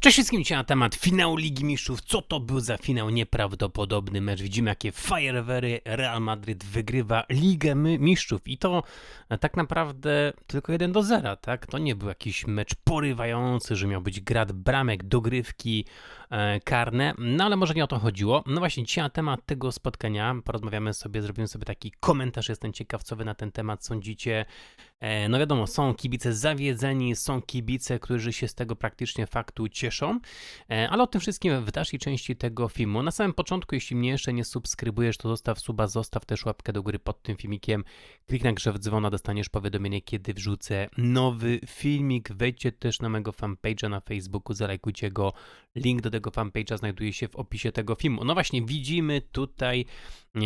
Cześć wszystkim, dzisiaj na temat finału Ligi Mistrzów. Co to był za finał? Nieprawdopodobny mecz. Widzimy, jakie fajerwery Real Madryt wygrywa Ligę Mistrzów. I to e, tak naprawdę tylko 1 do 0, tak? To nie był jakiś mecz porywający, że miał być grad bramek, dogrywki e, karne. No ale może nie o to chodziło. No właśnie, dzisiaj na temat tego spotkania porozmawiamy sobie, zrobimy sobie taki komentarz. Jestem ciekaw, co wy na ten temat sądzicie. E, No wiadomo, są kibice zawiedzeni, są kibice, którzy się z tego praktycznie faktu cieszą, E, ale o tym wszystkim w dalszej części tego filmu. Na samym początku, jeśli mnie jeszcze nie subskrybujesz, to zostaw suba, zostaw też łapkę do góry pod tym filmikiem, kliknij na grzew dzwona, dostaniesz powiadomienie, kiedy wrzucę nowy filmik. Wejdźcie też na mojego fanpage'a na Facebooku, zalajkujcie go. Link do tego fanpage'a znajduje się w opisie tego filmu. No właśnie, widzimy tutaj e,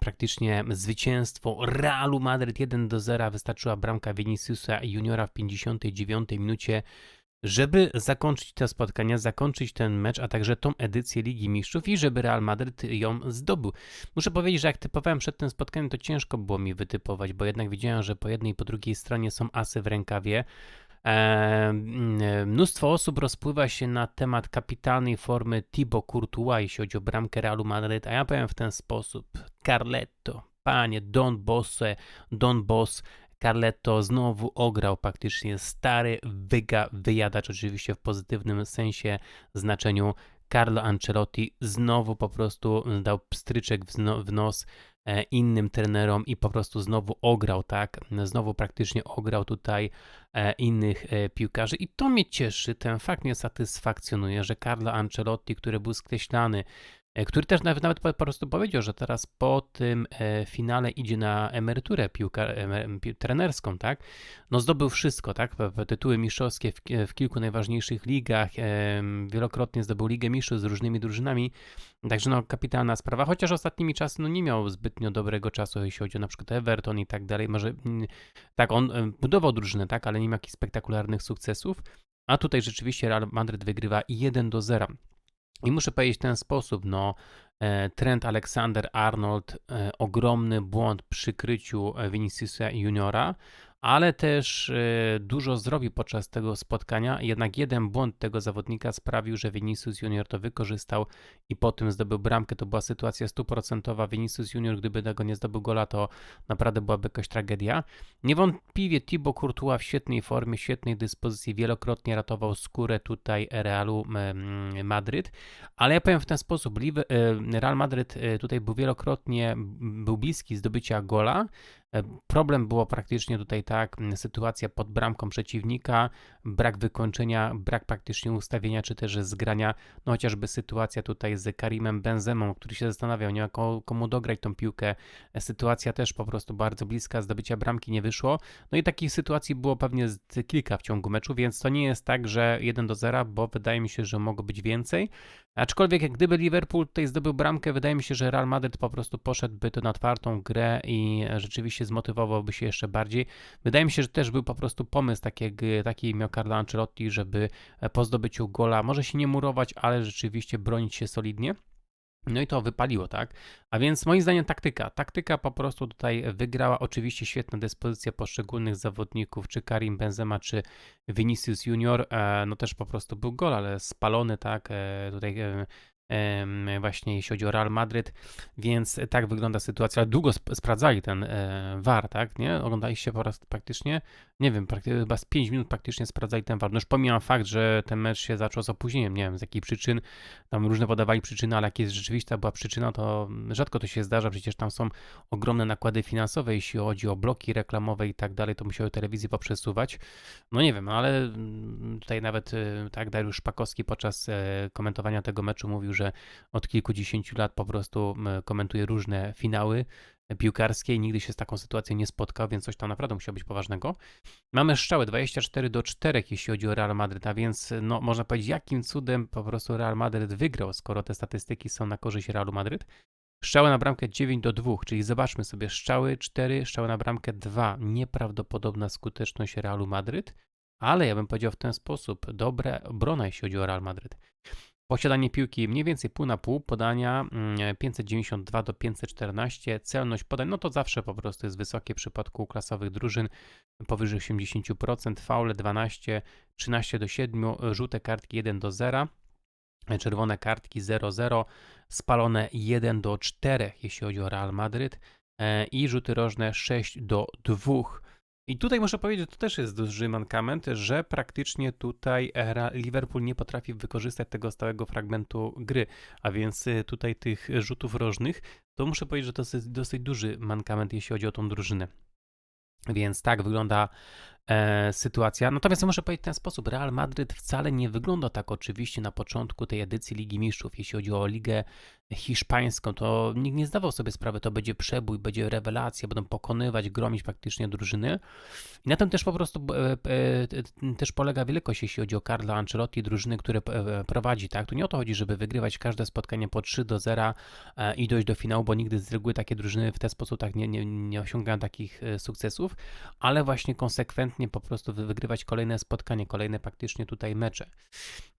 praktycznie zwycięstwo Realu Madryt 1 do 0. Wystarczyła bramka Viniciusa Juniora w 59 minucie, żeby zakończyć te spotkania, zakończyć ten mecz, a także tą edycję Ligi Mistrzów i żeby Real Madryt ją zdobył. Muszę powiedzieć, że jak typowałem przed tym spotkaniem, to ciężko było mi wytypować, bo jednak widziałem, że po jednej i po drugiej stronie są asy w rękawie. E, mnóstwo osób rozpływa się na temat kapitalnej formy Thibaut Courtois, jeśli chodzi o bramkę Realu Madryt, a ja powiem w ten sposób. Carletto, panie, Don Bosse, Don Boss, Carletto znowu ograł praktycznie stary wyga, wyjadacz, oczywiście w pozytywnym sensie, znaczeniu. Carlo Ancelotti znowu po prostu dał pstryczek w, no, w nos e, innym trenerom i po prostu znowu ograł, tak? Znowu praktycznie ograł tutaj e, innych e, piłkarzy i to mnie cieszy, ten fakt mnie satysfakcjonuje, że Carlo Ancelotti, który był skreślany, e, który też nawet, nawet po prostu powiedział, że teraz po tym e, finale idzie na emeryturę piłka, trenerską, tak? No zdobył wszystko, tak? Tytuły mistrzowskie w, w kilku najważniejszych ligach, em, wielokrotnie zdobył Ligę Mistrzów z różnymi drużynami, także no kapitalna sprawa, chociaż ostatnimi czasy no nie miał zbytnio dobrego czasu, jeśli chodzi o na przykład Everton i tak dalej, może mm, tak, on budował drużynę, tak, ale nie miał jakichś spektakularnych sukcesów, a tutaj rzeczywiście Real Madryt wygrywa 1 do 0. I muszę powiedzieć w ten sposób, no, e, Trent Alexander-Arnold, e, ogromny błąd przy kryciu e, Viniciusa Juniora, ale też e, dużo zrobił podczas tego spotkania, jednak jeden błąd tego zawodnika sprawił, że Vinicius Junior to wykorzystał i po tym zdobył bramkę. To była sytuacja stuprocentowa. Vinicius Junior, gdyby tego nie zdobył gola, to naprawdę byłaby jakaś tragedia. Niewątpliwie Thibaut Courtois w świetnej formie, świetnej dyspozycji, wielokrotnie ratował skórę tutaj Realu mm, Madryt, ale ja powiem w ten sposób, e, Real Madryt e, tutaj był wielokrotnie, był bliski zdobycia gola, Problem było praktycznie tutaj tak, sytuacja pod bramką przeciwnika, brak wykończenia, brak praktycznie ustawienia czy też zgrania, no chociażby sytuacja tutaj z Karimem Benzemą, który się zastanawiał, nie ma ko- komu dograć tą piłkę, E, sytuacja też po prostu bardzo bliska, zdobycia bramki nie wyszło, no i takich sytuacji było pewnie kilka w ciągu meczu, więc to nie jest tak, że 1 do 0, bo wydaje mi się, że mogło być więcej. Aczkolwiek jak gdyby Liverpool tutaj zdobył bramkę, wydaje mi się, że Real Madrid po prostu poszedłby to na twardą grę i e, rzeczywiście zmotywowałby się jeszcze bardziej. Wydaje mi się, że też był po prostu pomysł taki, jak- taki miał Carlo Ancelotti, żeby e, po zdobyciu gola może się nie murować, ale rzeczywiście bronić się solidnie. No i to wypaliło, tak? A więc moim zdaniem taktyka. Taktyka po prostu tutaj wygrała. Oczywiście świetna dyspozycja poszczególnych zawodników, czy Karim Benzema, czy Vinicius Junior. E, no też po prostu był gol, ale spalony, tak? E, tutaj e, właśnie jeśli chodzi o Real Madryt, więc tak wygląda sytuacja. Długo sp- sprawdzali ten e, VAR, tak? Nie? Oglądaliście po raz praktycznie, nie wiem, praktycznie chyba z 5 minut praktycznie sprawdzali ten VAR. No już pomijam fakt, że ten mecz się zaczął z opóźnieniem, nie wiem z jakich przyczyn, tam różne podawali przyczyny, ale jak jest rzeczywista była przyczyna, to rzadko to się zdarza, przecież tam są ogromne nakłady finansowe, jeśli chodzi o bloki reklamowe i tak dalej, to musiały telewizję poprzesuwać. No nie wiem, ale mm, tutaj nawet y, tak Dariusz Szpakowski podczas e, komentowania tego meczu mówił, że od kilkudziesięciu lat po prostu komentuje różne finały piłkarskie i nigdy się z taką sytuacją nie spotkał, więc coś tam naprawdę musiało być poważnego. Mamy strzały 24 do 4, jeśli chodzi o Real Madryt, a więc no, można powiedzieć, jakim cudem po prostu Real Madryt wygrał, skoro te statystyki są na korzyść Realu Madryt. Strzały na bramkę 9 do 2, czyli zobaczmy sobie, strzały 4, strzały na bramkę 2. Nieprawdopodobna skuteczność Realu Madryt, ale ja bym powiedział w ten sposób, dobre obrona, jeśli chodzi o Real Madryt. Posiadanie piłki mniej więcej pół na pół, podania mm, 592 do 514, celność podań, no to zawsze po prostu jest wysokie w przypadku klasowych drużyn, powyżej 80%, faule 12, 13 do 7, żółte kartki 1 do 0, czerwone kartki 0-0, spalone 1 do 4, jeśli chodzi o Real Madryt e, i rzuty rożne 6 do 2. I tutaj muszę powiedzieć, to też jest duży mankament, że praktycznie tutaj Liverpool nie potrafi wykorzystać tego stałego fragmentu gry, a więc y, tutaj tych rzutów rożnych, to muszę powiedzieć, że to jest dosyć duży mankament, jeśli chodzi o tą drużynę. Więc tak wygląda e, sytuacja. Natomiast muszę powiedzieć w ten sposób: Real Madryt wcale nie wygląda tak oczywiście na początku tej edycji Ligi Mistrzów. Jeśli chodzi o Ligę Hiszpańską, to nikt nie zdawał sobie sprawy, to będzie przebój, będzie rewelacja, będą pokonywać, gromić praktycznie drużyny. I na tym też po prostu e, e, też polega wielkość, jeśli chodzi o Carlo Ancelotti, drużyny, które e, prowadzi. Tak? Tu nie o to chodzi, żeby wygrywać każde spotkanie po 3 do 0 e, i dojść do finału, bo nigdy z reguły takie drużyny w ten sposób tak nie, nie, nie osiągają takich e, sukcesów, ale właśnie konsekwentnie po prostu wy- wygrywać kolejne spotkanie, kolejne praktycznie tutaj mecze.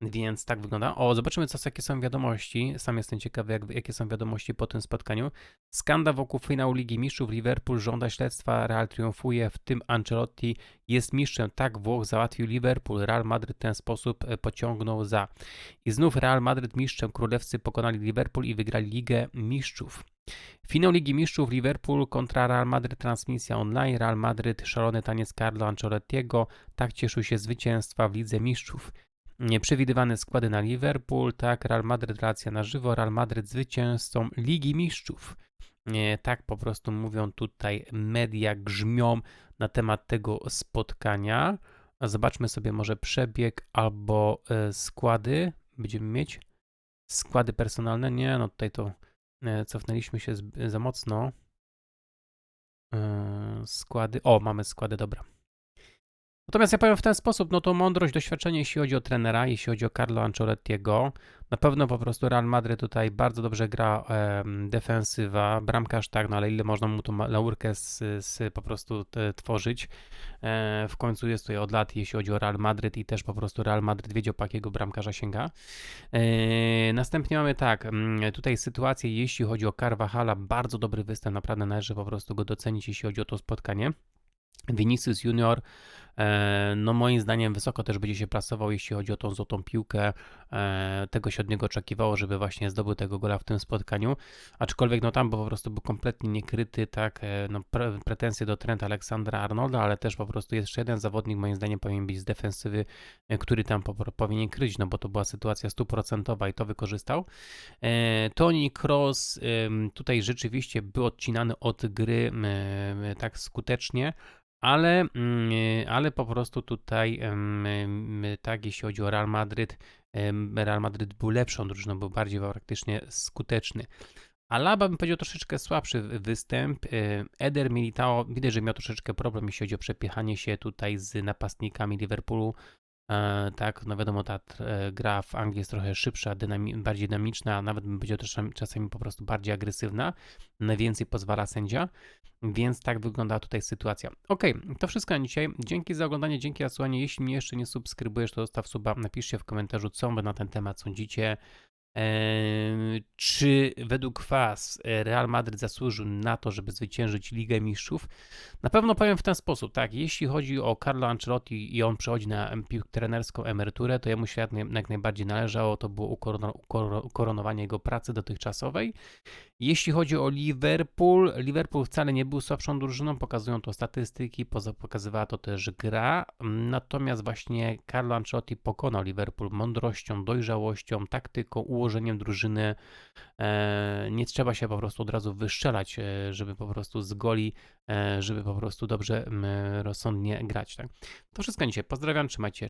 Więc tak wygląda. O, zobaczymy, co, jakie są wiadomości. Sam jestem ciekawy, jak, jakie są wiadomości po tym spotkaniu. Skandal wokół finału Ligi Mistrzów. Liverpool żąda śledztwa, Real triumfuje, w tym Ancelotti jest mistrzem. Tak Włoch załatwił Liverpool. Real Madryt w ten sposób e, pociągnął za. I znów Real Madryt mistrzem. Królewscy pokonali Liverpool i wygrali Ligę Mistrzów. Finał Ligi Mistrzów Liverpool kontra Real Madryt transmisja online. Real Madryt szalony taniec Carlo Ancelottiego. Tak cieszył się zwycięstwa w Lidze Mistrzów. Nieprzewidywane składy na Liverpool, tak, Real Madryt relacja na żywo, Real Madryt zwycięzcą Ligi Mistrzów. Tak po prostu mówią tutaj media, grzmią na temat tego spotkania. Zobaczmy sobie może przebieg albo e, składy. Będziemy mieć składy personalne. Nie, no tutaj to cofnęliśmy się za mocno. E, składy. O, mamy składy, dobra. Natomiast ja powiem w ten sposób, no to mądrość, doświadczenie, jeśli chodzi o trenera, jeśli chodzi o Carlo Ancelottiego. Na pewno po prostu Real Madryt tutaj bardzo dobrze gra em, defensywa, bramkarz tak, no ale ile można mu tą laurkę z, z po prostu te, tworzyć. E, w końcu jest tutaj od lat, jeśli chodzi o Real Madryt i też po prostu Real Madryt wiedział, po jakiego bramkarza sięga. E, następnie mamy tak, tutaj sytuację, jeśli chodzi o Carvajala, bardzo dobry występ, naprawdę należy po prostu go docenić, jeśli chodzi o to spotkanie. Vinicius Junior, e, no moim zdaniem wysoko też będzie się plasował, jeśli chodzi o tą złotą piłkę. E, tego się od niego oczekiwało, żeby właśnie zdobył tego gola w tym spotkaniu. Aczkolwiek no tam bo po prostu był kompletnie niekryty, tak, e, no pre, pretensje do Trenta Aleksandra Arnolda, ale też po prostu jeszcze jeden zawodnik, moim zdaniem powinien być z defensywy, e, który tam po, powinien kryć, no bo to była sytuacja stuprocentowa i to wykorzystał. E, Toni Kroos em, tutaj rzeczywiście był odcinany od gry tak skutecznie, ale, mm, ale po prostu tutaj, tak, jeśli chodzi o Real Madryt, Real Madryt był lepszą drużyną, był bardziej praktycznie skuteczny. Alaba bym powiedział troszeczkę słabszy wy- występ. E, Eder Militao widać, że miał troszeczkę problem, jeśli chodzi o przepychanie się tutaj z napastnikami Liverpoolu. E, tak, no wiadomo, ta e, gra w Anglii jest trochę szybsza, dynami- bardziej dynamiczna, nawet bym powiedział czasami, czasami po prostu bardziej agresywna. Najwięcej pozwala sędzia, więc tak wygląda tutaj sytuacja. Ok, to wszystko na dzisiaj. Dzięki za oglądanie, dzięki za słuchanie. Jeśli mnie jeszcze nie subskrybujesz, to zostaw suba, napiszcie w komentarzu, co wy na ten temat sądzicie. Czy według Was Real Madryt zasłużył na to, żeby zwyciężyć Ligę Mistrzów? Na pewno powiem w ten sposób, tak, jeśli chodzi o Carlo Ancelotti i on przechodzi na trenerską emeryturę, to jemu się jak, naj, jak najbardziej należało, to było ukorono, ukoro- ukoronowanie jego pracy dotychczasowej. Jeśli chodzi o Liverpool, Liverpool wcale nie był słabszą drużyną, pokazują to statystyki, pokazywała to też gra, natomiast właśnie Carlo Ancelotti pokonał Liverpool mądrością, dojrzałością, taktyką, ułożeniem drużyny. E, nie trzeba się po prostu od razu wyszczelać, e, żeby po prostu z goli, e, żeby po prostu dobrze, m, rozsądnie grać. Tak? To wszystko dzisiaj. Pozdrawiam, trzymajcie